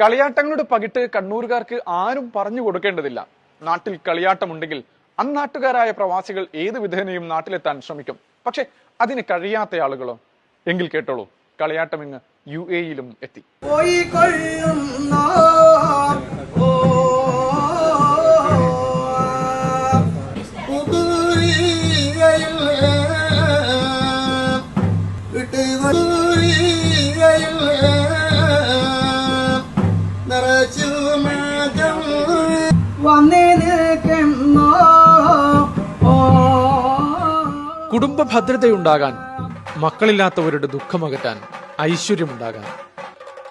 കളിയാട്ടങ്ങളുടെ പകിട്ട് കണ്ണൂരുകാർക്ക് ആരും പറഞ്ഞു കൊടുക്കേണ്ടതില്ല. നാട്ടിൽ കളിയാട്ടമുണ്ടെങ്കിൽ അന്നാട്ടുകാരായ പ്രവാസികൾ ഏത് വിധേനയും നാട്ടിലെത്താൻ ശ്രമിക്കും. പക്ഷെ അതിന് കഴിയാത്ത ആളുകളോ? എങ്കിൽ കേട്ടോളൂ കളിയാട്ടം ഇങ്ങ് യു എയിലും എത്തി. കുടുംബ ഭദ്രതയുണ്ടാകാൻ മക്കളില്ലാത്തവരുടെ ദുഃഖമകറ്റാൻ ഐശ്വര്യമുണ്ടാകാൻ.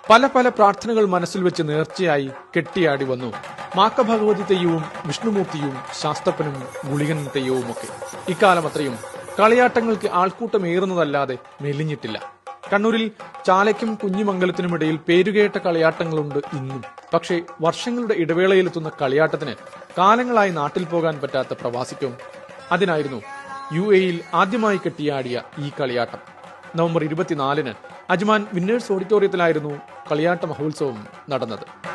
പല പല പ്രാർത്ഥനകൾ മനസ്സിൽ വെച്ച് നേർച്ചയായി കെട്ടിയാടി വന്നു. മാക്ക ഭഗവതി തെയ്യവും വിഷ്ണുമൂർത്തിയും ശാസ്തപ്പനും ഗുളികൻ തെയ്യവുമൊക്കെ ഇക്കാലം അത്രയും കളിയാട്ടങ്ങൾക്ക് ആൾക്കൂട്ടം ഏറുന്നതല്ലാതെ മെലിഞ്ഞിട്ടില്ല. കണ്ണൂരിൽ ചാലയ്ക്കും കുഞ്ഞിമംഗലത്തിനുമിടയിൽ പേരുകേട്ട കളിയാട്ടങ്ങളുണ്ട് ഇന്നും. പക്ഷേ വർഷങ്ങളുടെ ഇടവേളയിലെത്തുന്ന കളിയാട്ടത്തിന് കാലങ്ങളായി നാട്ടിൽ പോകാൻ പറ്റാത്ത പ്രവാസിക്കും. അതിനായിരുന്നു യു എയിൽ ആദ്യമായി കെട്ടിയാടിയ ഈ കളിയാട്ടം. നവംബർ ഇരുപത്തിനാലിന് അജ്മാൻ വിന്നേഴ്സ് ഓഡിറ്റോറിയത്തിലായിരുന്നു കളിയാട്ട മഹോത്സവം നടന്നത്.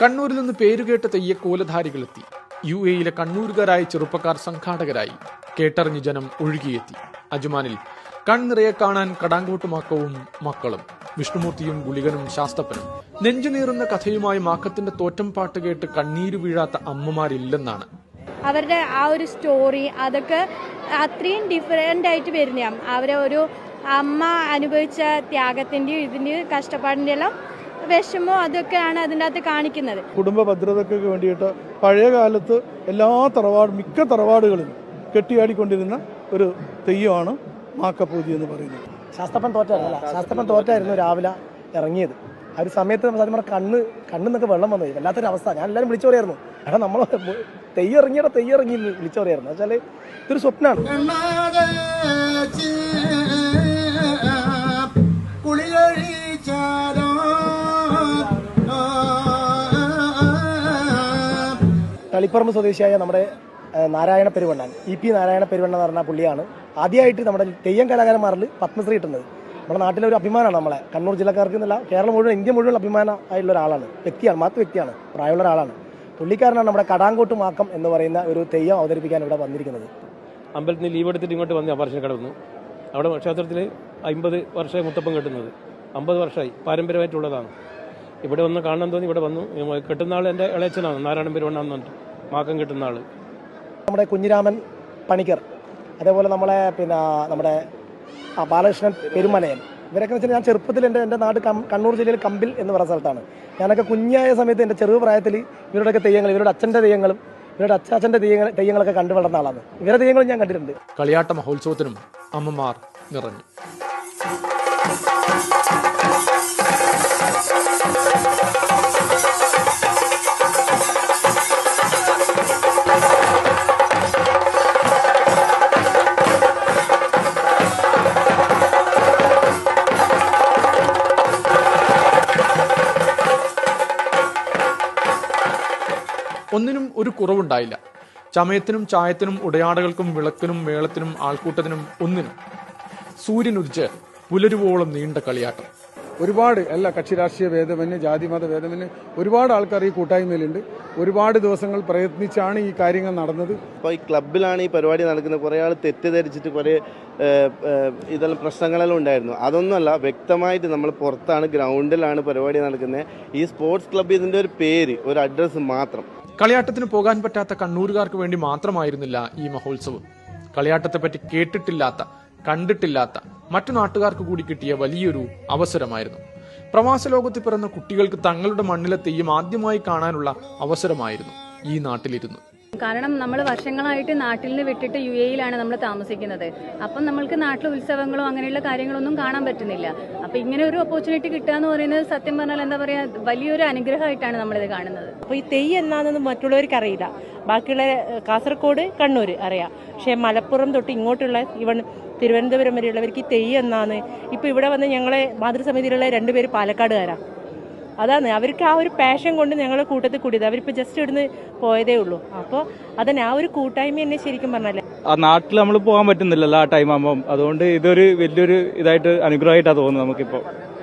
കണ്ണൂരിൽ നിന്ന് പേരുകേട്ട തെയ്യക്കോലധാരികളെത്തി യു എയിലെ കണ്ണൂരുകാരായ ചെറുപ്പക്കാർ സംഘാടകരായി. കേട്ടറിഞ്ഞ് ജനം ഒഴുകിയെത്തി. അജുമാനിൽ കൺനിറയെ കാണാൻ കടാങ്കോട്ട് മാക്കവും മക്കളും വിഷ്ണുമൂർത്തിയും ഗുളികനും ശാസ്തപ്പനും നെഞ്ചുനീറുന്ന കഥയുമായി മാക്കത്തിന്റെ തോറ്റം പാട്ട് കേട്ട് കണ്ണീര് വീഴാത്ത അമ്മമാരില്ലെന്നാണ്. അവരുടെ ആ ഒരു സ്റ്റോറി അതൊക്കെ അത്രയും ഡിഫറെന്റ് ആയിട്ട് വരുന്നതാണ്. അവരെ ഒരു അമ്മ അനുഭവിച്ച ത്യാഗത്തിന്റെയും ഇതിന്റെയും കഷ്ടപ്പാടിന്റെ എല്ലാം വിഷമോ അതൊക്കെയാണ് അതിന്റെ അകത്ത് കാണിക്കുന്നത്. കുടുംബ ഭദ്രതയ്ക്കൊക്കെ വേണ്ടിയിട്ട് പഴയ കാലത്ത് എല്ലാ തറവാട് മിക്ക തറവാടുകളിലും കെട്ടിയാടിക്കൊണ്ടിരുന്ന ഒരു തെയ്യമാണ് മാക്കപ്പൂതി എന്ന് പറയുന്നത്. ശാസ്ത്രപ്പൻ തോറ്റായിരുന്നല്ല ശാസ്ത്രപ്പൻ തോറ്റായിരുന്നു രാവിലെ ഇറങ്ങിയത്. ആ ഒരു സമയത്ത് നമ്മൾ സത്യം പറഞ്ഞാൽ കണ്ണ് കണ്ണിന്നൊക്കെ വെള്ളം വന്നു. വല്ലാത്തൊരു അവസ്ഥ. ഞാൻ എല്ലാവരും വിളിച്ചു പറയായിരുന്നു. കാരണം നമ്മൾ തെയ്യിറങ്ങിയുടെ തെയ്യിറങ്ങി ഇറങ്ങി വിളിച്ചു പറയായിരുന്നു. വെച്ചാൽ ഇതൊരു സ്വപ്നമാണ് തളിപ്പറമ്പ് സ്വദേശിയായ നമ്മുടെ നാരായണ പെരുവണ്ണൻ ഇ പി നാരായണ പെരുവണ്ണൻ എന്ന് പറഞ്ഞ പുള്ളിയാണ് ആദ്യമായിട്ട് നമ്മുടെ തെയ്യം കലാകാരന്മാരിൽ പത്മശ്രീ കിട്ടുന്നത് നമ്മുടെ നാട്ടിലെ ഒരു അഭിമാനമാണ് നമ്മളെ. കണ്ണൂർ ജില്ലക്കാർക്ക് എന്നല്ല കേരളം മുഴുവൻ ഇന്ത്യ മുഴുവൻ അഭിമാനം ആയിട്ടുള്ള ഒരാളാണ്. വ്യക്തിയാണ് മാത്ര വ്യക്തിയാണ് പ്രായമുള്ള ഒരാളാണ്. പുള്ളിക്കാരനാണ് നമ്മുടെ കടാങ്കോട്ട് മാക്കം എന്ന് പറയുന്ന ഒരു തെയ്യം അവതരിപ്പിക്കാൻ ഇവിടെ വന്നിരിക്കുന്നത്. അമ്പലത്തിൽ നിന്ന് ലീവ് എടുത്തിട്ട് ഇങ്ങോട്ട് വന്ന് അപർശന കടന്നു. അവിടെ ക്ഷേത്രത്തിൽ അമ്പത് വർഷമായി മുത്തപ്പം കെട്ടുന്നത്. അമ്പത് വർഷമായി പാരമ്പര്യമായിട്ടുള്ളതാണ്. ഇവിടെ വന്ന് കാണാൻ തോന്നി ഇവിടെ വന്നു. കെട്ടുന്ന ആൾ എന്റെ ഇളയച്ചനാണ് നാരായണൻ പെരുവണ്ണാന്ന് പറഞ്ഞിട്ട്. മാക്കം കിട്ടുന്ന ആൾ. നമ്മുടെ കുഞ്ഞിരാമൻ പണിക്കർ അതേപോലെ നമ്മളെ പിന്നെ നമ്മുടെ ബാലകൃഷ്ണൻ പെരുമലയൻ. ഇവരൊക്കെ വെച്ചാൽ ഞാൻ ചെറുപ്പത്തിൽ എന്റെ എന്റെ നാട് കം- കണ്ണൂർ ജില്ലയിൽ കമ്പിൽ എന്ന് പറയുന്ന സ്ഥലത്താണ്. ഞാനൊക്കെ കുഞ്ഞായ സമയത്ത് എന്റെ ചെറു പ്രായത്തിൽ ഇവരുടെയൊക്കെ തെയ്യങ്ങൾ ഇവരുടെ അച്ഛന്റെ തെയ്യങ്ങളും ഇവരുടെ അച്ചാച്ചന്റെ തെയ്യങ്ങൾ തെയ്യങ്ങളൊക്കെ കണ്ടു വളർന്ന ആളാണ്. ഇവരുടെ തെയ്യങ്ങളും ഞാൻ കണ്ടിട്ടുണ്ട്. കളിയാട്ട മഹോത്സവത്തിനും അമ്മമാർ നിറഞ്ഞു. ഒന്നിനും ഒരു കുറവുണ്ടായില്ല. ചമയത്തിനും ചായത്തിനും ഉടയാടകൾക്കും വിളക്കിനും മേളത്തിനും ആൾക്കൂട്ടത്തിനും ഒന്നിനും സൂര്യൻ ഉദിച്ച് പുലരുവോളം നീണ്ട കളിയാട്ടം. ഒരുപാട് എല്ലാ കക്ഷി രാഷ്ട്രീയ ഭേദമന്യേ ജാതിമത ഭേദമന്യ ഒരുപാട് ആൾക്കാർ ഈ കൂട്ടായ്മയിലുണ്ട്. ഒരുപാട് ദിവസങ്ങൾ പ്രയത്നിച്ചാണ് ഈ കാര്യങ്ങൾ നടന്നത്. ഇപ്പോൾ ഈ ക്ലബിലാണ് ഈ പരിപാടി നടക്കുന്നത്. കുറേ ആൾ തെറ്റിദ്ധരിച്ചിട്ട് കുറേ ഇതെല്ലാം പ്രശ്നങ്ങളെല്ലാം ഉണ്ടായിരുന്നു. അതൊന്നുമല്ല വ്യക്തമായിട്ട് നമ്മൾ പുറത്താണ് ഗ്രൗണ്ടിലാണ് പരിപാടി നടക്കുന്നത്. ഈ സ്പോർട്സ് ക്ലബ് ഇതിന്റെ ഒരു പേര് ഒരു അഡ്രസ്സ് മാത്രം. കളിയാട്ടത്തിന് പോകാൻ പറ്റാത്ത കണ്ണൂരുകാർക്ക് വേണ്ടി മാത്രമായിരുന്നില്ല ഈ മഹോത്സവം. കളിയാട്ടത്തെപ്പറ്റി കേട്ടിട്ടില്ലാത്ത കണ്ടിട്ടില്ലാത്ത മറ്റു നാട്ടുകാർക്ക് കൂടി കിട്ടിയ വലിയൊരു അവസരമായിരുന്നു. പ്രവാസ ലോകത്ത് പിറന്ന കുട്ടികൾക്ക് തങ്ങളുടെ മണ്ണിലെ തെയ്യം ആദ്യമായി കാണാനുള്ള അവസരമായിരുന്നു ഈ നാട്ടിലിരുന്ന്. കാരണം നമ്മൾ വർഷങ്ങളായിട്ട് നാട്ടിൽ നിന്ന് വിട്ടിട്ട് യു എയിലാണ് നമ്മൾ താമസിക്കുന്നത്. അപ്പം നമ്മൾക്ക് നാട്ടിലെ ഉത്സവങ്ങളോ അങ്ങനെയുള്ള കാര്യങ്ങളൊന്നും കാണാൻ പറ്റുന്നില്ല. അപ്പം ഇങ്ങനെ ഒരു ഓപ്പർച്യൂണിറ്റി കിട്ടുക എന്ന് പറയുന്നത് സത്യം പറഞ്ഞാൽ എന്താ പറയുക വലിയൊരു അനുഗ്രഹമായിട്ടാണ് നമ്മളിത് കാണുന്നത്. അപ്പോൾ ഈ തെയ്യ് എന്നാണെന്ന് മറ്റുള്ളവർക്ക് അറിയില്ല. ബാക്കിയുള്ള കാസർഗോഡ് കണ്ണൂർ അറിയാം. പക്ഷേ മലപ്പുറം തൊട്ട് ഇങ്ങോട്ടുള്ള ഇവൺ തിരുവനന്തപുരം വരെയുള്ളവർക്ക് ഈ തെയ്യ് എന്നാണ്. ഇപ്പോൾ ഇവിടെ വന്ന് ഞങ്ങളെ മാതൃസമിതിയിലുള്ള രണ്ടുപേര് പാലക്കാടുകാരാണ് അതാണ്. അവർക്ക് ആ ഒരു പാഷൻ കൊണ്ട് ഞങ്ങളുടെ കൂട്ടത്തിൽ കൂടിയത്. അവരിപ്പോൾ ജസ്റ്റ് ഇവിടുന്ന് പോയതേ ഉള്ളൂ. അപ്പോൾ അതന്നെ ആ ഒരു കൂട്ടായ്മ എന്നെ ശരിക്കും പറഞ്ഞല്ലേ ആ നാട്ടിൽ നമ്മൾ പോകാൻ പറ്റുന്നില്ലല്ലോ ആ ടൈം ആകുമ്പം അതുകൊണ്ട് ഇതൊരു വലിയൊരു ഇതായിട്ട് അനുഗ്രഹമായിട്ടാണ് തോന്നുന്നത് നമുക്കിപ്പോൾ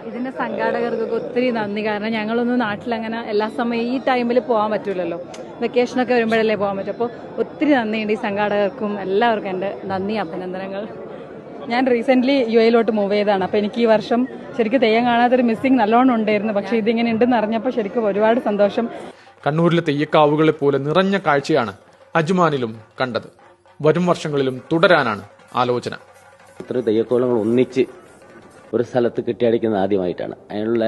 ഇതിന്റെ സംഘാടകർക്കൊക്കെ ഒത്തിരി നന്ദി. കാരണം ഞങ്ങളൊന്നും നാട്ടിലങ്ങനെ എല്ലാ സമയം ഈ ടൈമിൽ പോകാൻ പറ്റൂലല്ലോ. വെക്കേഷനൊക്കെ വരുമ്പോഴല്ലേ പോകാൻ പറ്റും. അപ്പോൾ ഒത്തിരി നന്ദിയുണ്ട് ഈ സംഘാടകർക്കും. എല്ലാവർക്കും എന്റെ നന്ദി അഭിനന്ദനങ്ങൾ. ഞാൻ റീസെന്റ് യു എയിലോട്ട് മൂവ് ചെയ്താണ് അപ്പോൾ എനിക്ക് ഈ വർഷം ശരിക്കും തെയ്യം കാണാത്തൊരു മിസ്സിങ് നല്ലോണം ഉണ്ടായിരുന്നു. പക്ഷേ ഇതിങ്ങനെ ഉണ്ടെന്ന് അറിഞ്ഞപ്പോൾ ശരിക്കും ഒരുപാട് സന്തോഷം. കണ്ണൂരിലെ തെയ്യക്കാവുകളെ പോലെ നിറഞ്ഞ കാഴ്ചയാണ് അജ്മാനിലും കണ്ടത്. വരും വർഷങ്ങളിലും തുടരാനാണ് ആലോചന. ഇത്ര തെയ്യക്കോളങ്ങൾ ഒന്നിച്ച് ഒരു സ്ഥലത്ത് കെട്ടിയടിക്കുന്നത് ആദ്യമായിട്ടാണ്. അതിനുള്ള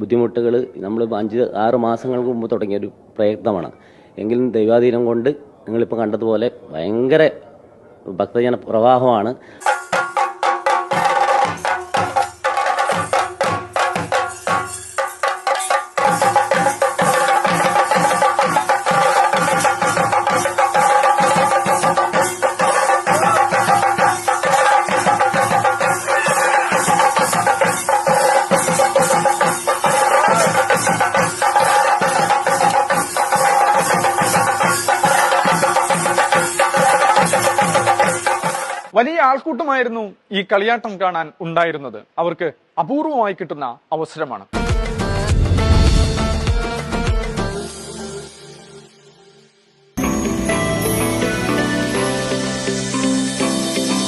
ബുദ്ധിമുട്ടുകൾ നമ്മൾ അഞ്ച് ആറ് മാസങ്ങൾക്ക് മുമ്പ് തുടങ്ങിയ ഒരു പ്രയത്നമാണ്. എങ്കിലും ദൈവാധീനം കൊണ്ട് നിങ്ങളിപ്പോൾ കണ്ടതുപോലെ ഭയങ്കര ഭക്തജന പ്രവാഹമാണ്. വലിയ ആൾക്കൂട്ടമായിരുന്നു ഈ കളിയാട്ടം കാണാൻ ഉണ്ടായിരുന്നത്. അവർക്ക് അപൂർവമായി കിട്ടുന്ന അവസരമാണ്.